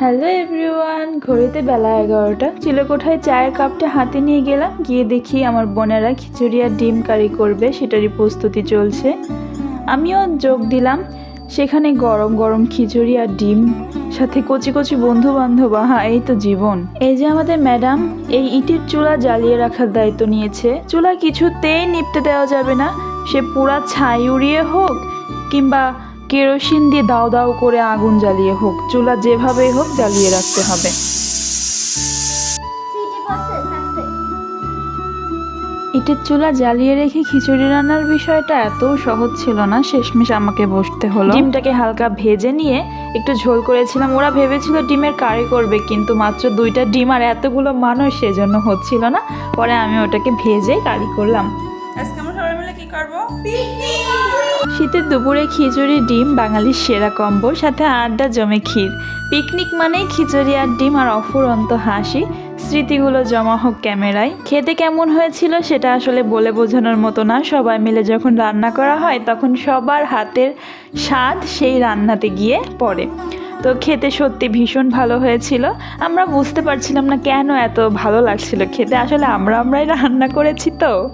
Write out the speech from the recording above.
Hello everyone, ঘড়িতে বেলা এগারোটা। চিলেকোঠায় চায়ের কাপটা হাতে নিয়ে গেলাম, গিয়ে দেখি আমার বোনেরা খিচুড়ি আর ডিম কারি করবে, সেটারই প্রস্তুতি চলছে। আমিও যোগ দিলাম, সেখানে গরম গরম খিচুড়ি আর ডিম, সাথে কচি কচি বন্ধু বান্ধব আহা, এই তো জীবন। এই যে আমাদের ম্যাডাম, এই ইটের চুলা জ্বালিয়ে রাখার দায়িত্ব নিয়েছে। চুলা কিছুতেই নিপতে দেওয়া যাবে না, সে পুরা ছাই উড়িয়ে হোক, কিংবা কেরোসিন দিয়ে দাও দাও করে আগুন জ্বালিয়ে হোক চুলা যেভাবেই হোক জ্বালিয়ে রাখতে হবে। ইটের চুলা জ্বালিয়ে রেখে খিচুড়ি রান্নার বিষয়টা এত সহজ ছিল না শেষমেশ আমাকে বসতে হলো। ডিমটাকে হালকা ভেজে নিয়ে একটু ঝোল করেছিলাম। ওরা ভেবেছিল ডিমের কারি করবে কিন্তু মাত্র দুইটা ডিম আর এতগুলো মানুষ সেজন্য হচ্ছিল না। পরে আমি ওটাকে ভেজে কারি করলাম। আজকে আমরা সবাই মিলে কি করব? শীতের দুপুরে খিচুড়ি, ডিম, বাঙালির সেরা কম্বো, সাথে আড্ডা জমে ক্ষীর। পিকনিক মানেই খিচুড়ি আর ডিম আর অফুরন্ত হাসি। স্মৃতিগুলো জমা হোক ক্যামেরায়। খেতে কেমন হয়েছিল সেটা আসলে বলে বোঝানোর মতো না। সবাই মিলে যখন রান্না করা হয়, তখন সবার হাতের স্বাদ সেই রান্নাতে গিয়ে পড়ে। তো খেতে সত্যি ভীষণ ভালো হয়েছিল। আমরা বুঝতে পারছিলাম না কেন এত ভালো লাগছিল খেতে। আসলে আমরা আমরাই রান্না করেছি তো।